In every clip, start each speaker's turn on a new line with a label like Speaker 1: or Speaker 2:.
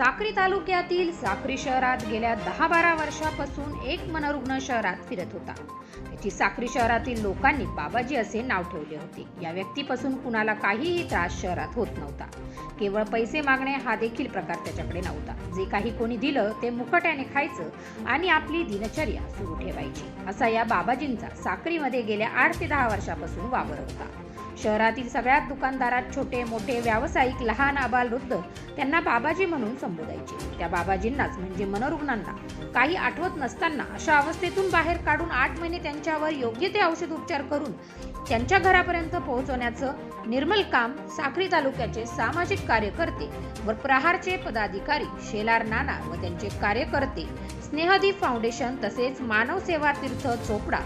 Speaker 1: साक्री तालुक्यातील साक्री शहरात गेल्या दहा बारा वर्षापासून एक मनोरुग्ण शहरात फिरत होता. त्याची साक्री शहरातील लोकांनी बाबाजी असे नाव ठेवले होते. या व्यक्तीपासून कुणाला काहीही त्रास शहरात होत नव्हता. केवळ पैसे मागणे हा देखील प्रकार त्याच्याकडे नव्हता. जे काही कोणी दिलं ते मुकट्याने खायचं आणि आपली दिनचर्या सुरू ठेवायची असा या बाबाजींचा साक्रीमध्ये गेल्या आठ ते दहा वर्षापासून वावर होता. शहरातील सगळ्यात दुकानदारात छोटे मोठे व्यावसायिक लहान आबाल वृद्ध त्यांना बाबाजी म्हणून संबोधायचे. त्या बाबाजींनाच म्हणजे मनोरुग्णांना काही आठवत नसताना अशा अवस्थेतून बाहेर काढून आठ महिने त्यांच्यावर योग्य ते औषध उपचार करून त्यांच्या घरापर्यंत पोहोचवण्याचं निर्मल काम साक्री तालुक्याचे सामाजिक कार्यकर्ते व प्रहारचे पदाधिकारी शेलार नाना व त्यांचे कार्यकर्ते स्नेहदीप फाउंडेशन तसेच मानव सेवा तीर्थ चोपडा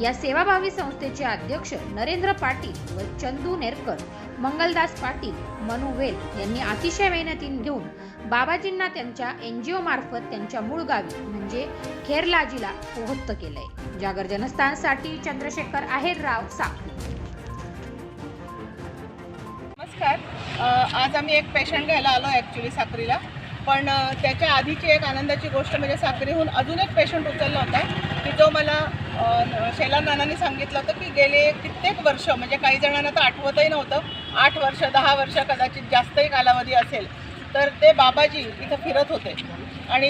Speaker 1: या सेवाभावी संस्थेचे अध्यक्ष नरेंद्र पाटील व चंदू नेरकर मंगलदास पाटील मनु वेल यांनी अतिशय मेहनती घेऊन बाबाजींना त्यांच्या एनजीओ मार्फत त्यांच्या मूळ गावी म्हणजे खेरलाजीला पोहोचत केलंय. जागर जनस्थानसाठी चंद्रशेखर आहेरराव साखरी.
Speaker 2: नमस्कार. आज आम्ही एक पेशंट घ्यायला आलो ॲक्च्युली साखरीला. पण त्याच्या आधीची एक आनंदाची गोष्ट म्हणजे साखरीहून अजून एक पेशंट उचलला होता की जो मला नानांनी सांगितलं होतं की गेले कित्येक वर्ष म्हणजे काही जणांना तर आठवतही नव्हतं आठ वर्ष दहा वर्ष कदाचित जास्तही कालावधी असेल तर ते बाबाजी इथं फिरत होते. आणि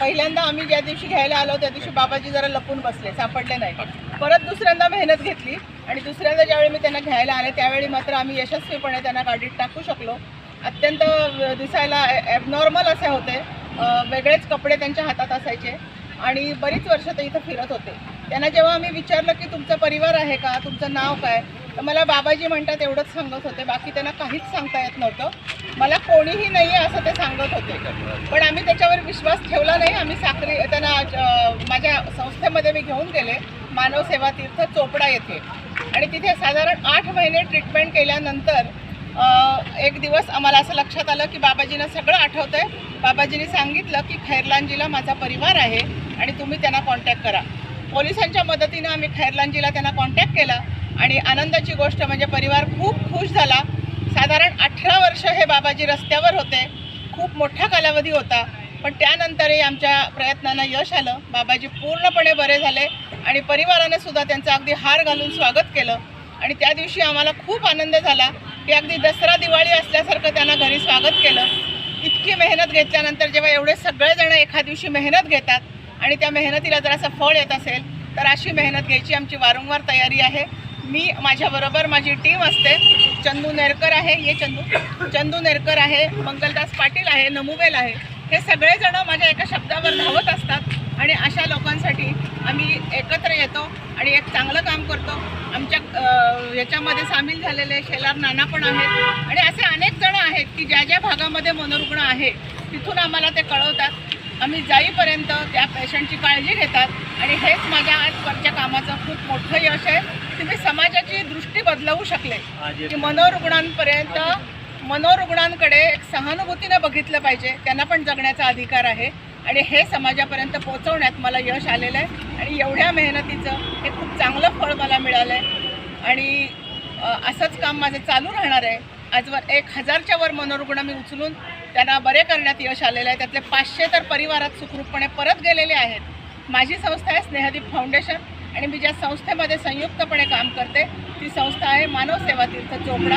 Speaker 2: पहिल्यांदा आम्ही ज्या दिवशी घ्यायला आलो त्या दिवशी बाबाजी जरा लपून बसले सापडले नाही परत दुसऱ्यांदा मेहनत घेतली आणि दुसऱ्यांदा ज्यावेळी मी त्यांना घ्यायला आले त्यावेळी मात्र आम्ही यशस्वीपणे त्यांना गाडीत टाकू शकलो. अत्यंत दिसायला ॲबनॉर्मल असे होते. वेगळेच कपडे त्यांच्या हातात असायचे. आणि बरीच वर्ष ते इथं फिरत होते. त्यांना जेव्हा आम्ही विचारलं की तुमचा परिवार आहे का? तुमचं नाव काय? तर मला बाबाजी म्हणतात एवढंच सांगत होते. बाकी त्यांना काहीच सांगता येत नव्हतं. मला कोणीही नाही आहे असं ते सांगत होते. पण आम्ही त्याच्यावर विश्वास ठेवला नाही. आम्ही साखरी त्यांना माझ्या संस्थेमध्ये मी घेऊन गेले. मानव सेवा तीर्थ चोपडा येथे. आणि तिथे साधारण आठ महिने ट्रीटमेंट केल्यानंतर एक दिवस आम्हाला असं लक्षात आलं की बाबाजीनं सगळं आठवतं आहे बाबाजींनी सांगितलं की खैरलांजीला माझा परिवार आहे आणि तुम्ही त्यांना कॉन्टॅक्ट करा. पोलिसांच्या मदतीनं आम्ही खैरलांजीला त्यांना कॉन्टॅक्ट केला आणि आनंदाची गोष्ट म्हणजे परिवार खूप खुश झाला. साधारण अठरा वर्ष हे बाबाजी रस्त्यावर होते. खूप मोठा कालावधी होता. पण त्यानंतरही आमच्या प्रयत्नांना यश आलं. बाबाजी पूर्णपणे बरे झाले आणि परिवाराने सुद्धा त्यांचं अगदी हार घालून स्वागत केलं. आणि त्या दिवशी आम्हाला खूप आनंद झाला की अगदी दसरा दिवाळी असल्यासारखं त्यांना घरी स्वागत केलं. इतकी मेहनत घेतल्यानंतर जेव्हा एवढे सगळेजण एका दिवशी मेहनत घेतात आणि त्या मेहनतीला जर असं फळ येत असेल तर अशी मेहनत घ्यायची आमची वारंवार तयारी आहे. मी माझ्याबरोबर माझी टीम असते. चंदू नेरकर आहे. ये चंदू. चंदू नेरकर आहे. मंगलदास पाटील आहे. नमुबेल आहे. हे सगळेजण माझ्या एका शब्दावर धावत असतात. आणि अशा लोकांसाठी आम्ही एकत्र येतो आणि एक चांगलं काम करतो. आमच्या याच्यामध्ये सामील झालेले शेलार नाना पण आहेत. आणि असे अनेक जण आहेत की ज्या ज्या भागामध्ये मनोरुग्ण आहे तिथून आम्हाला ते कळवतात. आम्ही जाईपर्यंत त्या पेशंटची काळजी घेतात. आणि हेच माझ्या आजवरच्या कामाचं खूप मोठं यश आहे. की मी समाजाची दृष्टी बदलवू शकले की मनोरुग्णांपर्यंत मनोरुग्णांकडे एक सहानुभूतीने बघितलं पाहिजे. त्यांना पण जगण्याचा अधिकार आहे. आणि हे समाजापर्यंत पोहोचवण्यात मला यश आलेलं आहे. आणि एवढ्या मेहनतीचं हे खूप चांगलं फळ मला मिळालं आहे. आणि असंच काम माझं चालू राहणार आहे. आजवर एक हजारच्या वर मनोरुग्ण मी उचलून त्यांना बरे करण्यात यश आलेलं आहे. त्यातले पाचशे तर परिवारात सुखरूपपणे परत गेलेले आहेत. माझी संस्था आहे स्नेहदीप फाउंडेशन आणि मी ज्या संस्थेमध्ये संयुक्तपणे काम करते ती संस्था आहे मानव सेवा तीर्थ चोपडा.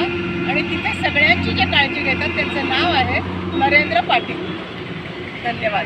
Speaker 2: आणि तिथे सगळ्यांची जे काळजी घेतात त्यांचं नाव आहे नरेंद्र पाटील. धन्यवाद.